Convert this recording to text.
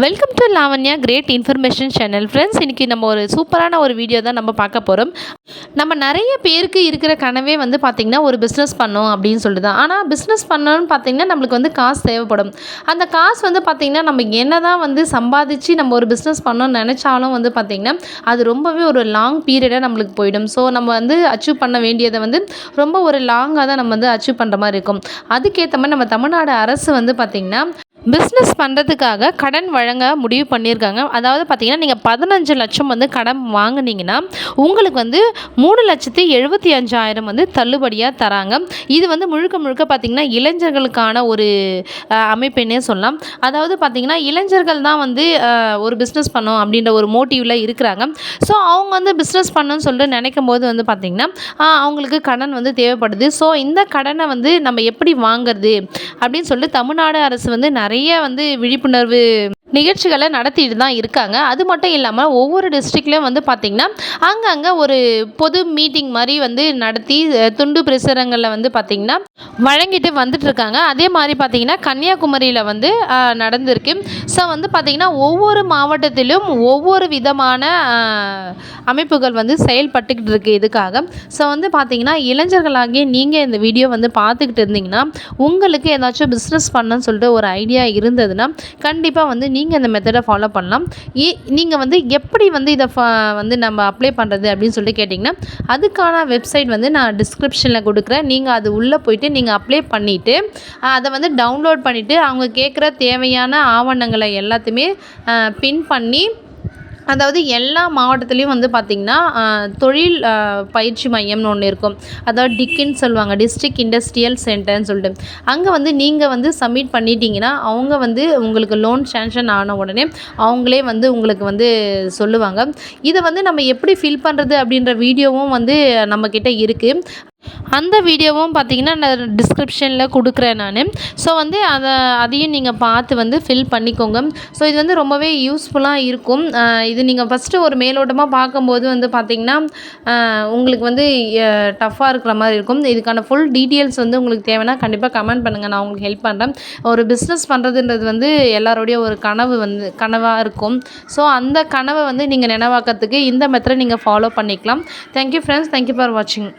Welcome to Lavanya great information channel friends இன்றைக்கி நம்ம ஒரு சூப்பரான ஒரு வீடியோ தான் நம்ம பார்க்க போகிறோம் நம்ம நிறைய பேருக்கு இருக்கிற கனவே வந்து பார்த்திங்கன்னா ஒரு பிஸ்னஸ் பண்ணோம் அப்படின்னு சொல்லிட்டு தான். ஆனால் பிஸ்னஸ் பண்ணணும்னு பார்த்திங்கன்னா நம்மளுக்கு வந்து காசு தேவைப்படும். அந்த காசு வந்து பார்த்திங்கன்னா நம்ம என்ன தான் வந்து சம்பாதிச்சு நம்ம ஒரு பிஸ்னஸ் பண்ணணும்னு நினச்சாலும் வந்து பார்த்திங்கன்னா அது ரொம்பவே ஒரு லாங் பீரியடாக நம்மளுக்கு போயிடும். ஸோ நம்ம வந்து அச்சீவ் பண்ண வேண்டியதை வந்து ரொம்ப ஒரு லாங்காக தான் நம்ம வந்து அச்சீவ் பண்ணுற மாதிரி இருக்கும். அதுக்கேற்ற மாதிரி நம்ம தமிழ்நாடு அரசு வந்து பார்த்திங்கன்னா பிஸ்னஸ் பண்ணுறதுக்காக கடன் வழங்க முடிவு பண்ணியிருக்காங்க. அதாவது பார்த்திங்கன்னா நீங்கள் பதினஞ்சு லட்சம் வந்து கடன் வாங்குனீங்கன்னா உங்களுக்கு வந்து மூணு லட்சத்தி எழுபத்தி அஞ்சாயிரம் வந்து தள்ளுபடியாக தராங்க. இது வந்து முழுக்க முழுக்க பார்த்திங்கன்னா இளைஞர்களுக்கான ஒரு அமைப்புன்னே சொல்லலாம். அதாவது பார்த்திங்கன்னா இளைஞர்கள் தான் வந்து ஒரு பிஸ்னஸ் பண்ணோம் அப்படின்ற ஒரு மோட்டிவில் இருக்கிறாங்க. ஸோ அவங்க வந்து பிஸ்னஸ் பண்ணணும்னு சொல்லிட்டு நினைக்கும் போது வந்து பார்த்திங்கன்னா அவங்களுக்கு கடன் வந்து தேவைப்படுது. ஸோ இந்த கடனை வந்து நம்ம எப்படி வாங்குறது அப்படின்னு சொல்லிட்டு தமிழ்நாடு அரசு வந்து நிறைய வந்து விழிப்புணர்வு நிகழ்ச்சிகளை நடத்திட்டு தான் இருக்காங்க. அது மட்டும் இல்லாமல் ஒவ்வொரு டிஸ்ட்ரிக்ட்லேயும் வந்து பார்த்திங்கன்னா அங்கங்கே ஒரு பொது மீட்டிங் மாதிரி வந்து நடத்தி துண்டு பிரசுரங்களில் வந்து பார்த்திங்கன்னா வழங்கிட்டு வந்துட்டுருக்காங்க அதே மாதிரி பார்த்திங்கன்னா கன்னியாகுமரியில் வந்து நடந்திருக்கு. ஸோ வந்து பார்த்திங்கன்னா ஒவ்வொரு மாவட்டத்திலும் ஒவ்வொரு விதமான அமைப்புகள் வந்து செயல்பட்டுக்கிட்டு இருக்கு இதுக்காக. ஸோ வந்து பார்த்திங்கன்னா இளைஞர்களாகிய நீங்கள் இந்த வீடியோ வந்து பார்த்துக்கிட்டு இருந்தீங்கன்னா உங்களுக்கு ஏதாச்சும் பிஸ்னஸ் பண்ணணும்னு சொல்லிட்டு ஒரு ஐடியா இருந்ததுன்னா கண்டிப்பாக வந்து நீங்கள் நீங்கள் இந்த மெத்தடை ஃபாலோ பண்ணலாம். நீங்கள் வந்து எப்படி வந்து இதை ஃப- வந்து நம்ம அப்ளை பண்ணுறது அப்படின்னு சொல்லிட்டு கேட்டிங்கன்னா அதுக்கான வெப்சைட் வந்து நான் டிஸ்கிரிப்ஷனில் கொடுக்குறேன். நீங்கள் அது உள்ளே போயிட்டு நீங்கள் அப்ளை பண்ணிவிட்டு அதை வந்து டவுன்லோட் பண்ணிவிட்டு அவங்க கேட்குற தேவையான ஆவணங்களை எல்லாத்தையுமே பின் பண்ணி அதாவது எல்லா மாவட்டத்துலேயும் வந்து பார்த்திங்கன்னா தொழில் பயிற்சி மையம்னு ஒன்று இருக்கும். அதாவது டிக்கின்னு சொல்லுவாங்க டிஸ்ட்ரிக் இண்டஸ்ட்ரியல் சென்டர்னு சொல்லிட்டு. அங்கே வந்து நீங்கள் வந்து சப்மிட் பண்ணிட்டீங்கன்னா அவங்க வந்து உங்களுக்கு லோன் சேங்ஷன் ஆன உடனே அவங்களே வந்து உங்களுக்கு வந்து சொல்லுவாங்க. இதை வந்து நம்ம எப்படி ஃபில் பண்ணுறது அப்படின்ற வீடியோவும் வந்து நம்மக்கிட்ட இருக்குது அந்த வீடியோவும் பார்த்தீங்கன்னா நான் டிஸ்கிரிப்ஷனில் கொடுக்குறேன் நான். ஸோ வந்து அதை அதையும் நீங்கள் பார்த்து வந்து ஃபில் பண்ணிக்கோங்க. ஸோ இது வந்து ரொம்பவே யூஸ்ஃபுல்லாக இருக்கும். இது நீங்கள் ஃபஸ்ட்டு ஒரு மேலோட்டமாக பார்க்கும்போது வந்து பார்த்திங்கன்னா உங்களுக்கு வந்து டஃப்பாக இருக்கிற மாதிரி இருக்கும். இதுக்கான ஃபுல் டீட்டெயில்ஸ் வந்து உங்களுக்கு தேவைன்னா கண்டிப்பாக கமெண்ட் பண்ணுங்கள் நான் உங்களுக்கு ஹெல்ப் பண்ணுறேன் ஒரு பிஸ்னஸ் பண்ணுறதுன்றது வந்து எல்லாரோடைய ஒரு கனவு வந்து கனவாக இருக்கும். ஸோ அந்த கனவை வந்து நீங்கள் நினைவாக்கிறதுக்கு இந்த மெத்தடை நீங்கள் ஃபாலோ பண்ணிக்கலாம். தேங்க்யூ ஃப்ரெண்ட்ஸ் தேங்க்யூ ஃபார் வாட்சிங்